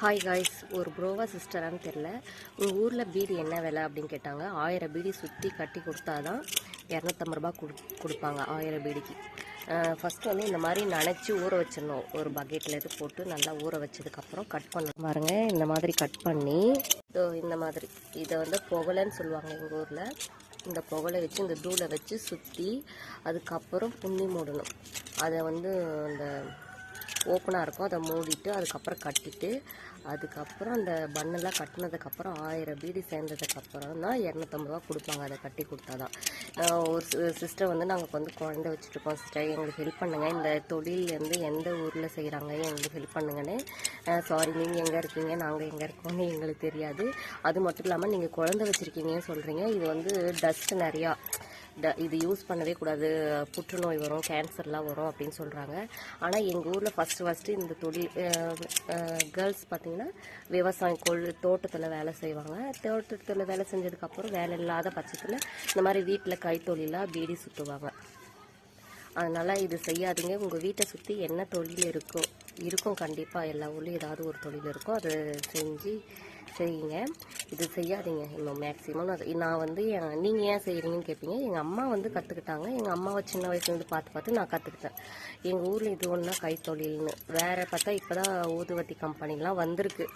Hi guys ஒரு ப்ரோவா சிஸ்டரான்னு தெரில உங்கள் ஊரில் பீடி என்ன விலை அப்படின்னு கேட்டாங்க. ஆயிரம் பீடி சுற்றி கட்டி கொடுத்தா தான் இரநூத்தம்பது ரூபா கொடு கொடுப்பாங்க ஆயிரம் பீடிக்கு. ஃபஸ்ட்டு வந்து இந்த மாதிரி நனைச்சி ஊற வச்சிடணும். ஒரு பக்கெட்டில் இது போட்டு நல்லா ஊற வச்சதுக்கப்புறம் கட் பண்ண பாருங்க இந்த மாதிரி கட் பண்ணி இதோ இந்த மாதிரி. இதை வந்து புகழன்னு சொல்லுவாங்க எங்கள் ஊரில். இந்த புகழை வச்சு இந்த தூளை வச்சு சுற்றி அதுக்கப்புறம் புண்ணி மூடணும். அதை வந்து அந்த ஓப்பனாக இருக்கும். அதை மூடிட்டு அதுக்கப்புறம் கட்டிட்டு அதுக்கப்புறம் அந்த பண்ணெல்லாம் கட்டினதுக்கப்புறம் ஆயிரம் பீடி சேர்ந்ததுக்கப்புறம் தான் இரநூத்தம்பது ரூபா கொடுப்பாங்க. அதை கட்டி கொடுத்தா தான் ஒரு சிஸ்டர் வந்து நாங்கள் வந்து குழந்தை வச்சுருக்கோம் சிஸ்டர். எங்களுக்கு ஹெல்ப் பண்ணுங்கள் இந்த தொழில் வந்து எந்த ஊரில் செய்கிறாங்க எங்களுக்கு ஹெல்ப் பண்ணுங்கன்னு. சாரி நீங்கள் எங்கே இருக்கீங்க? நாங்கள் எங்கே இருக்கோம்னு எங்களுக்கு தெரியாது. அது மட்டும் இல்லாமல் நீங்கள் குழந்தை வச்சுருக்கீங்கன்னு சொல்கிறீங்க இது வந்து டஸ்ட் நிறையா. இது யூஸ் பண்ணவே கூடாது. புற்றுநோய் வரும் கேன்சர்லாம் வரும் அப்படின்னு சொல்கிறாங்க ஆனால் எங்கள் ஊரில் ஃபஸ்ட்டு ஃபஸ்ட்டு இந்த தொழில் கேர்ள்ஸ் பார்த்தீங்கன்னா விவசாயம் கொள் தோட்டத்தில் வேலை செய்வாங்க. தோட்டத்தில் வேலை செஞ்சதுக்கப்புறம் வேலை இல்லாத பட்சத்தில் இந்த மாதிரி வீட்டில் கைத்தொழிலாக பீடி சுற்றுவாங்க அதனால் இது செய்யாதீங்க. உங்கள் வீட்டை சுற்றி என்ன தொழில் இருக்கோ இருக்கும் கண்டிப்பாக எல்லா ஊர்லேயும் ஏதாவது ஒரு தொழில் இருக்கும் அதை செஞ்சு செய்யுங்க. இது செய்யாதீங்க. இன்னும் மேக்ஸிமம் நான் வந்து நீங்கள் ஏன் செய்கிறீங்கன்னு கேட்பீங்க எங்கள் அம்மா வந்து கற்றுக்கிட்டாங்க எங்கள் அம்மாவை சின்ன வயசுலேருந்து பார்த்து பார்த்து நான் கற்றுக்கிட்டேன் எங்கள் ஊரில் இது ஒன்றா கைத்தொழில்னு. வேறு பார்த்தா இப்போ தான் ஊதுவத்தி கம்பெனிலாம் வந்திருக்கு.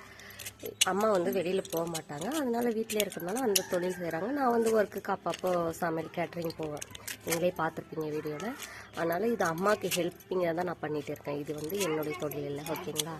அம்மா வந்து வெளியில் போக மாட்டாங்க. அதனால வீட்டிலே இருக்கிறதுனால அந்த தொழில் செய்கிறாங்க நான் வந்து ஒர்க்குக்கு அப்பப்போ சமையல் கேட்ரிங் போவேன். நீங்களே பார்த்துருப்பீங்க வீடியோவில் அதனால் இது அம்மாவுக்கு ஹெல்ப்பிங்காக தான் நான் பண்ணிகிட்டு இருக்கேன். இது வந்து என்னுடைய தொழில் இல்லை. ஓகேங்களா?